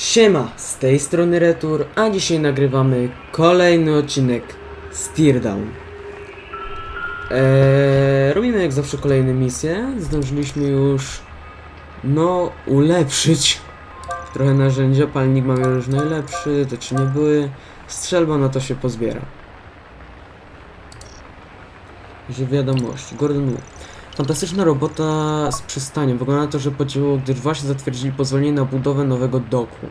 Siema, z tej strony Retur, a dzisiaj nagrywamy kolejny odcinek Steerdown. Eee, robimy jak zawsze kolejne misje. Zdążyliśmy już, no, ulepszyć trochę narzędzia. Palnik mamy już najlepszy, te czy nie były. Strzelba na to się pozbiera. Że wiadomości. Gordon Wu. Fantastyczna robota z przystaniem. Wygląda na to, że podziało, gdyż właśnie zatwierdzili pozwolenie na budowę nowego doku.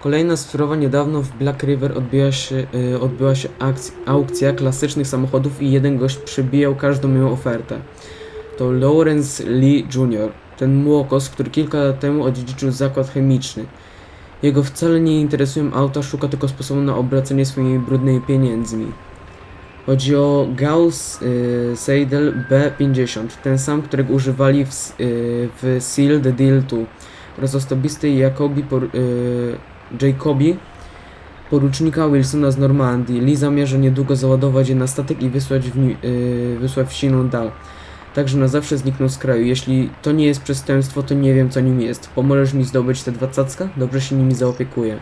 Kolejna sprawa niedawno w Black River odbyła się, y, odbyła się akc- aukcja klasycznych samochodów i jeden gość przybijał każdą moją ofertę. To Lawrence Lee Jr., ten młokos, który kilka lat temu odziedziczył zakład chemiczny. Jego wcale nie interesują auta, szuka tylko sposobu na obracanie swoimi brudnymi pieniędzmi. Chodzi o Gauss y, Seidel B50, ten sam, którego używali w, y, w Seal the Deal 2 oraz osobisty Jacobi por, y, Jacobi, porucznika Wilsona z Normandii. Lee zamierza niedługo załadować je na statek i wysłać w, y, wysłać siną dal. Także na zawsze znikną z kraju. Jeśli to nie jest przestępstwo, to nie wiem co nim jest. Pomożesz mi zdobyć te dwa cacka? Dobrze się nimi zaopiekuję.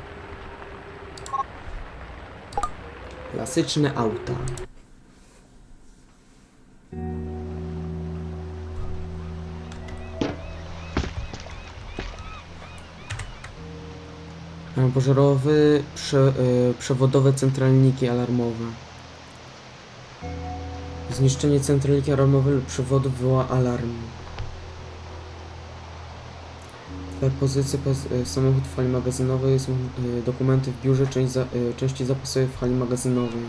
Klasyczne auta. Pożarowy, prze, y, przewodowe centralniki alarmowe. Zniszczenie centralniki alarmowej lub przewodu wywoła alarm. Y, samochód w hali magazynowej, są y, dokumenty w biurze, część za, y, części zapasowe w hali magazynowej.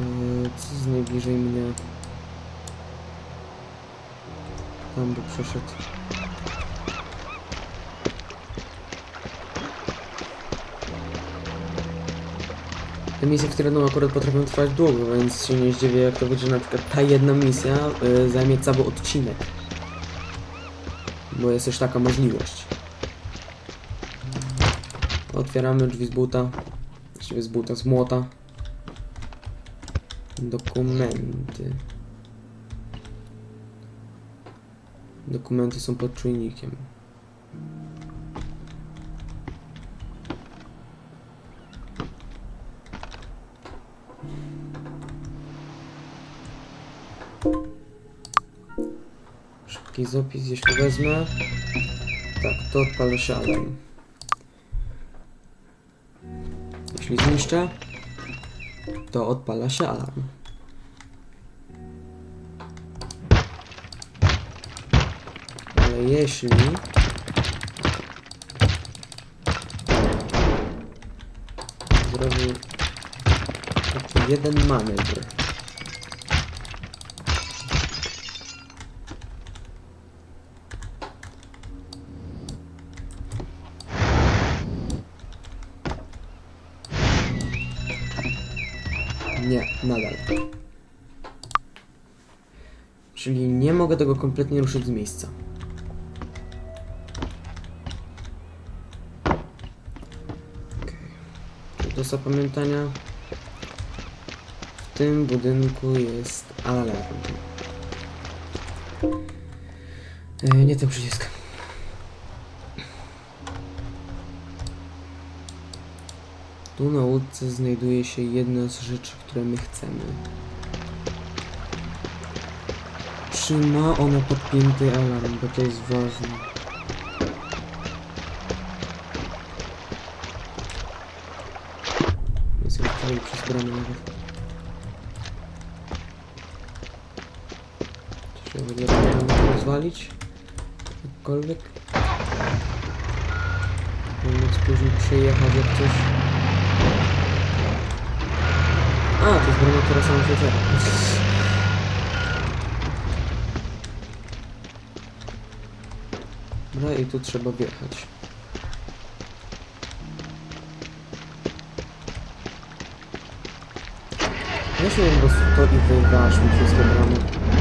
Y, co jest najbliżej mnie? Tam by przeszedł. Te misje w Tyraną akurat potrafią trwać długo, więc się nie zdziwię jak to będzie, że na przykład ta jedna misja y, zajmie cały odcinek. Bo jest też taka możliwość. Otwieramy drzwi z buta. Właściwie z buta, z młota. Dokumenty. Dokumenty są pod czujnikiem. Szybki zapis, jeśli wezmę. Tak, to odpalę się alarm. Jeśli zniszczę, to odpala się alarm. Ale jeśli... Zrobił taki jeden manewr. Nie, nadal. Czyli nie mogę tego kompletnie ruszyć z miejsca. Czyli do zapamiętania. W tym budynku jest alarm. E, nie ten przycisk. Tu na łódce znajduje się jedna z rzeczy, które my chcemy. Czy ma ona podpięty alarm, bo to jest ważne. Jest ją wczoraj przez bramę nawet. Czy się w ogóle da to rozwalić? Jakkolwiek? Móc później przejechać jak coś. A, to jest brama, która sama się otwiera. Dobra, i tu trzeba wjechać. Ja się po prostu to i wyważmy wszystkie bramy.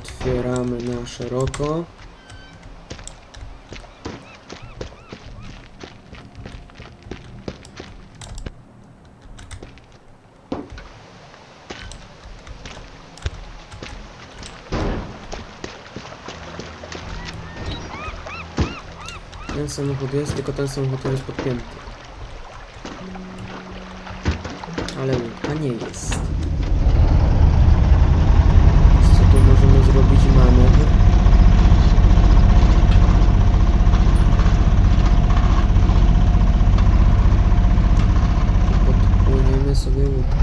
Otwieramy na szeroko. Ten samochód jest, tylko ten samochód jest podpięty. Ale łódka nie jest. Możemy zrobić? Manewr. Podpłyniemy sobie łódką.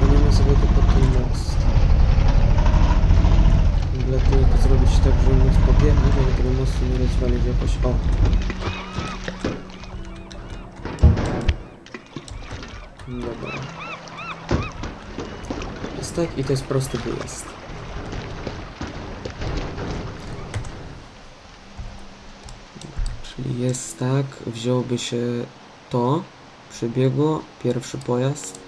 Płyniemy sobie tu pod ten most. W ogóle tylko zrobić tak, żeby móc podjechać, ale tego mostu nie rozwalić jakoś. O! Dobra. I to jest prosty wyjazd. Czyli jest tak, wziąłby się to, przebiegło, pierwszy pojazd.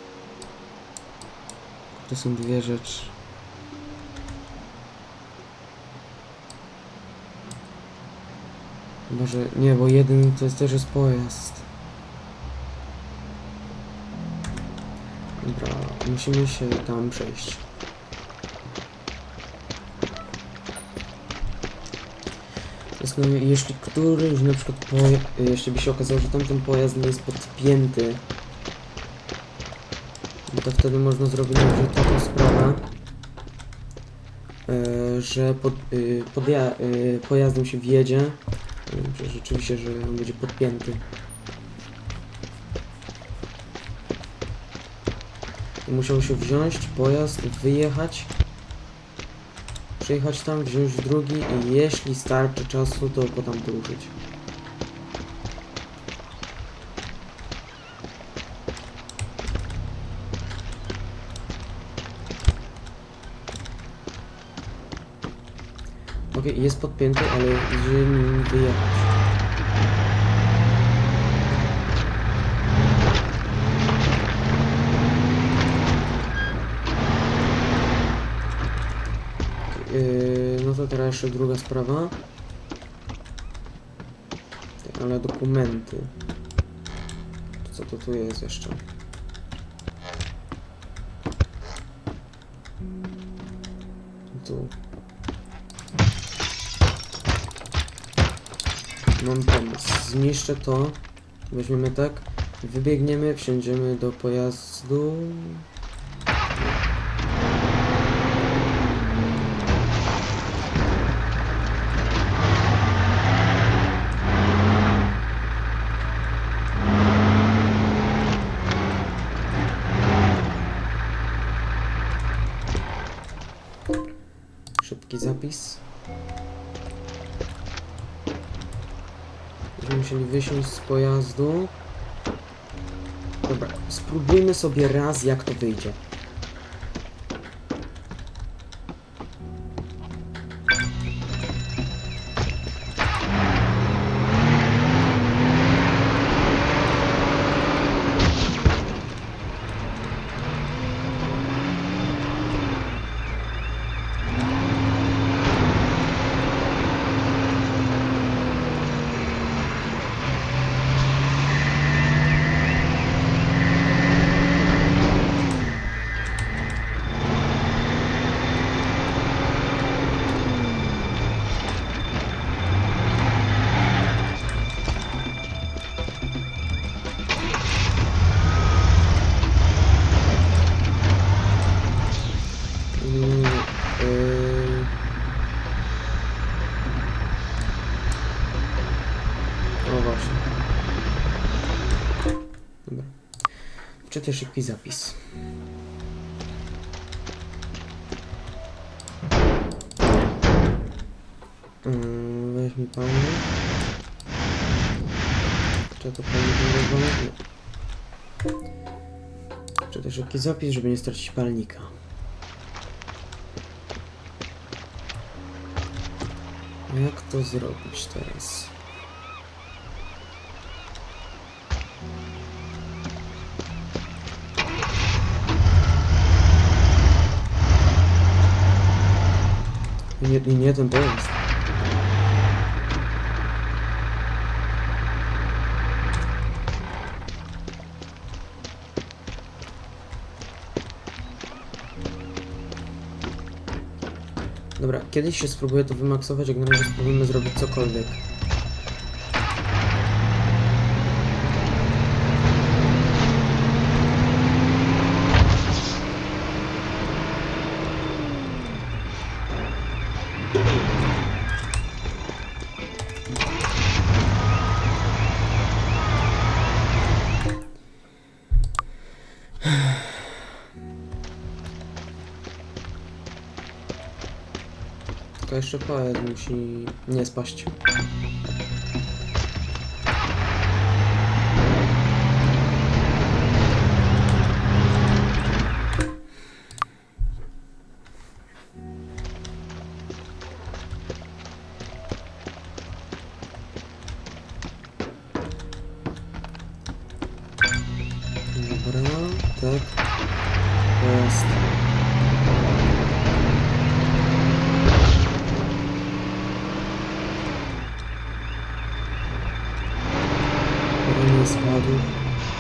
To są dwie rzeczy. Może nie, bo jeden to jest też jest pojazd. Dobra, musimy się tam przejść. Zastanawiam, jeśli któryś na przykład poja- jeśli by się okazało, że tamten pojazd nie jest podpięty, no to wtedy można zrobić taką sprawę, e, że pod, y, podja- y, pojazdem się wjedzie, y, rzeczywiście, że on będzie podpięty. Musiał się wziąć pojazd, wyjechać, przyjechać tam, wziąć drugi i jeśli starczy czasu, to potem ruszyć. Okej, jest podpięty, ale idzie nim wyjechać. Yy, no to teraz jeszcze druga sprawa. Tak, ale dokumenty. Co to tu jest jeszcze? Tu. Mam pomysł. Zniszczę to. Weźmiemy tak. Wybiegniemy, wsiądziemy do pojazdu. Szybki zapis. Będziemy musieli wysiąść z pojazdu. Dobra, spróbujmy sobie raz jak to wyjdzie. Czytaj szybki zapis. Yy, weź mi palnik. Czy to rozwalę? Nie. Czytaj szybki zapis, żeby nie stracić palnika. Jak to zrobić teraz? Nie, nie, ten pojazd. Dobra, kiedyś się spróbuję to wymaksować, jak na razie spróbujemy zrobić cokolwiek. Jeszcze pojazd musi nie spaść. Nie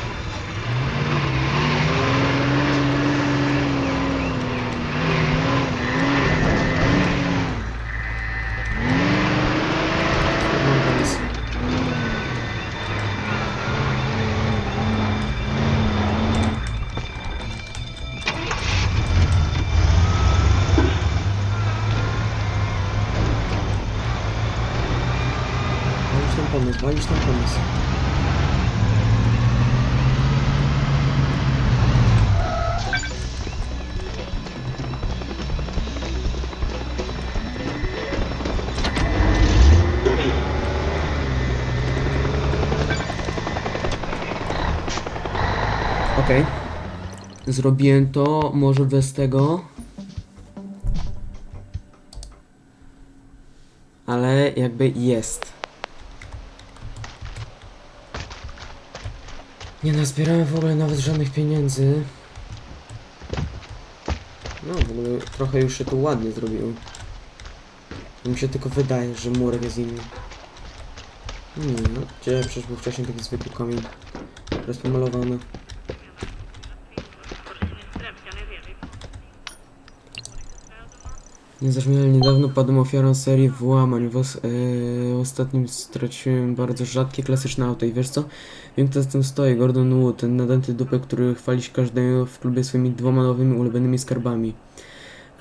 Zrobiłem to, może bez tego. Ale jakby jest. Nie nazbierałem w ogóle nawet żadnych pieniędzy. No, w ogóle trochę już się tu ładnie zrobiło. Mi się tylko wydaje, że murek jest inny. Nie, no, gdzie przecież był wcześniej taki zwykły komin. Teraz pomalowany. Niezrozumiale niedawno padłem ofiarą serii włamań. W, os- yy, ostatnim straciłem bardzo rzadkie, klasyczne auto. I wiesz co? Wiem kto za tym stoi. Gordon Wood, ten nadęty który chwali się każdego w klubie swoimi dwoma nowymi ulubionymi skarbami.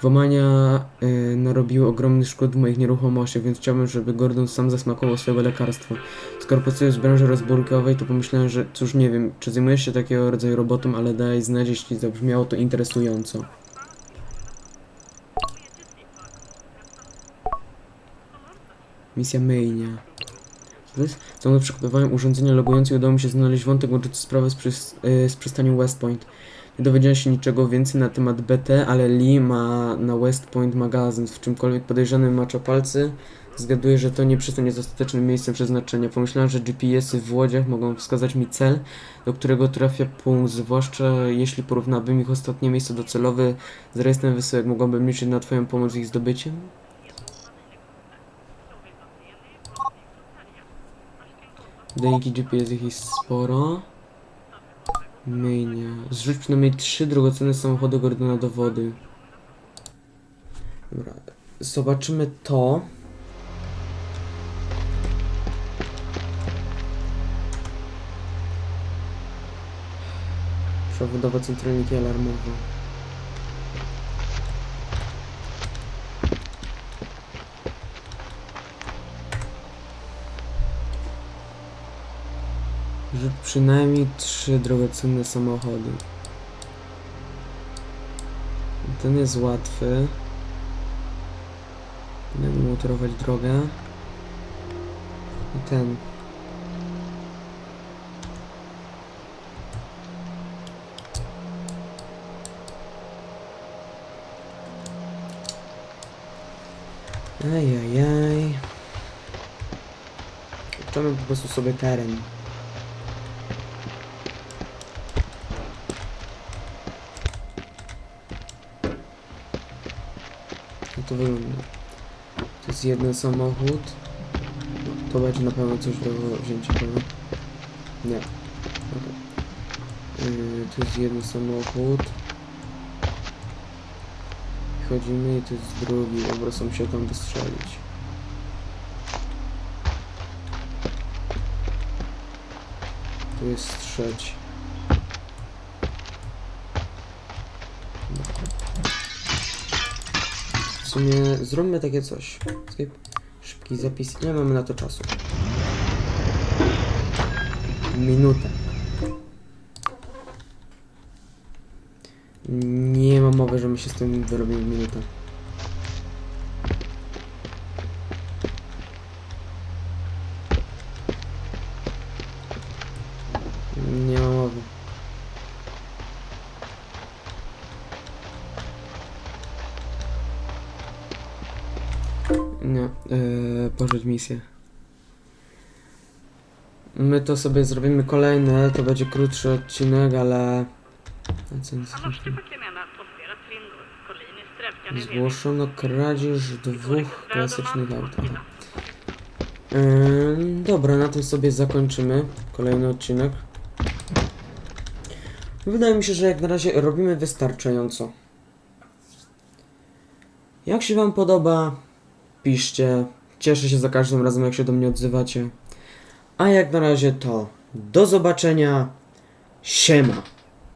Włamania yy, narobiły ogromny szkód w moich nieruchomościach, więc chciałbym, żeby Gordon sam zasmakował swojego lekarstwa. Skoro pracujesz w branży rozburkowej, to pomyślałem, że cóż nie wiem, czy zajmujesz się takiego rodzaju robotą, ale daj znać, jeśli zabrzmiało to interesująco. Misja jest? Ciągle przekopywałem urządzenia logujące i udało mi się znaleźć wątek łączący sprawę z, przys- e, z przystanią West Point. Nie dowiedziałem się niczego więcej na temat BT, ale Lee ma na West Point magazyn. W czymkolwiek podejrzany macza palcy, zgaduję, że to nie przystań jest ostatecznym miejscem przeznaczenia. Pomyślałem, że GPS-y w łodziach mogą wskazać mi cel, do którego trafia punkt, zwłaszcza jeśli porównałbym ich ostatnie miejsce docelowe z rejestrem wysyłek. Mogłabym liczyć na Twoją pomoc w ich zdobyciem? Deniki GPS ich jest sporo. Myjnia. Zrzuć przynajmniej trzy drogocenne samochody Gordona do wody. Dobra. Zobaczymy to. Przewodowa centralniki alarmowe. Że przynajmniej trzy drogocenne samochody. Ten jest łatwy. Będę mu drogę. I ten. Ajajaj. Uczymy po prostu sobie teren. To wygląda? jest jeden samochód. To będzie na pewno coś do wzięcia, prawda? Nie. Okej. Yy, tu jest jeden samochód. Chodzimy i tu jest drugi, po prostu muszę tam wystrzelić. Tu jest trzeci. Sumie zróbmy takie coś. Escape. Szybki zapis. Nie mamy na to czasu. Minutę. Nie ma mowy, że my się z tym wyrobimy minutę. Yy. My to sobie zrobimy kolejne, to będzie krótszy odcinek, ale... Zgłoszono kradzież dwóch klasycznych aut. Ym, dobra, na tym sobie zakończymy kolejny odcinek. Wydaje mi się, że jak na razie robimy wystarczająco. Jak się Wam podoba, piszcie. Cieszę się za każdym razem, jak się do mnie odzywacie. A jak na razie to do zobaczenia. Siema.